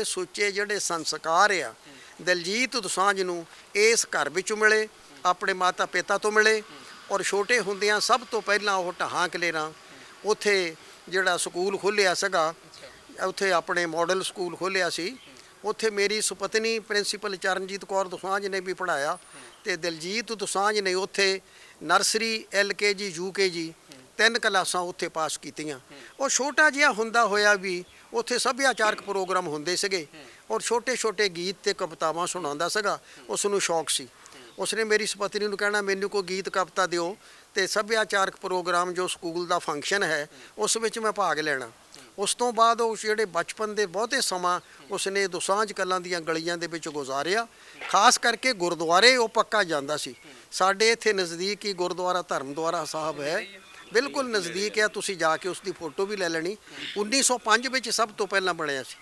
ਛੋਟੇ ਸੁੱਚੇ ਜਿਹੜੇ ਸੰਸਕਾਰ ਆ, ਦਲਜੀਤ ਦੋਸਾਂਝ ਨੂੰ ਇਸ ਘਰ ਵਿੱਚੋਂ ਮਿਲੇ, ਆਪਣੇ ਮਾਤਾ ਪਿਤਾ ਤੋਂ ਮਿਲੇ ਔਰ ਛੋਟੇ ਹੁੰਦਿਆਂ ਸਭ ਤੋਂ ਪਹਿਲਾਂ ਉਹ ਢਾਹਾਂ ਕਲੇਰਾਂ ਉੱਥੇ ਜਿਹੜਾ ਸਕੂਲ ਖੋਲ੍ਹਿਆ ਸੀਗਾ, ਉੱਥੇ ਆਪਣੇ ਮਾਡਲ ਸਕੂਲ ਖੋਲ੍ਹਿਆ ਸੀ। ਉੱਥੇ ਮੇਰੀ ਸੁਪਤਨੀ ਪ੍ਰਿੰਸੀਪਲ ਚਰਨਜੀਤ ਕੌਰ ਦੁਸਾਂਝ ਨੇ ਵੀ ਪੜਾਇਆ ਤੇ ਦਿਲਜੀਤ ਦੋਸਾਂਝ ਨੇ ਉੱਥੇ ਨਰਸਰੀ ਐਲਕੇਜੀ ਯੂਕੇਜੀ ਤਿੰਨ ਕਲਾਸਾਂ ਉੱਥੇ ਪਾਸ ਕੀਤੀਆਂ। ਉਹ ਛੋਟਾ ਜਿਹਾ ਹੁੰਦਾ ਹੋਇਆ ਵੀ ਉੱਥੇ ਸੱਭਿਆਚਾਰਕ ਪ੍ਰੋਗਰਾਮ ਹੁੰਦੇ ਸੀਗੇ ਔਰ ਛੋਟੇ ਛੋਟੇ ਗੀਤ ਤੇ ਕਵਿਤਾਵਾਂ ਸੁਣਾਉਂਦਾ ਸੀਗਾ। ਉਸ ਨੂੰ ਸ਼ੌਕ ਸੀ। ਉਸਨੇ ਮੇਰੀ ਸਪਤਨੀ ਨੂੰ ਕਹਿਣਾ, ਮੈਨੂੰ ਕੋਈ ਗੀਤ, ਕਵਿਤਾ ਦਿਓ ਤੇ ਸੱਭਿਆਚਾਰਕ ਪ੍ਰੋਗਰਾਮ ਜੋ ਸਕੂਲ ਦਾ ਫੰਕਸ਼ਨ ਹੈ, ਉਸ ਵਿੱਚ ਮੈਂ ਭਾਗ ਲੈਣਾ। ਉਸ ਤੋਂ ਬਾਅਦ ਉਹ ਜਿਹੜੇ ਬਚਪਨ ਦੇ ਬਹੁਤੇ ਸਮਾਂ ਉਸਨੇ ਦੁਸਾਂਝ ਕਲਾਂ ਦੀਆਂ ਗਲੀਆਂ ਦੇ ਵਿੱਚ ਗੁਜ਼ਾਰਿਆ। ਖਾਸ ਕਰਕੇ ਗੁਰਦੁਆਰੇ ਉਹ ਪੱਕਾ ਜਾਂਦਾ ਸੀ। ਸਾਡੇ ਇੱਥੇ ਨਜ਼ਦੀਕ ਹੀ ਗੁਰਦੁਆਰਾ ਧਰਮਦੁਆਰਾ ਸਾਹਿਬ ਹੈ। ਬਿਲਕੁਲ ਨਜ਼ਦੀਕ ਹੈ ਤੁਸੀਂ ਜਾ ਕੇ ਉਸ ਦੀ ਫੋਟੋ ਵੀ ਲੈ ਲੈਣੀ। 1905 ਵਿੱਚ ਸਭ ਤੋਂ ਪਹਿਲਾਂ ਬਣਿਆ ਸੀ।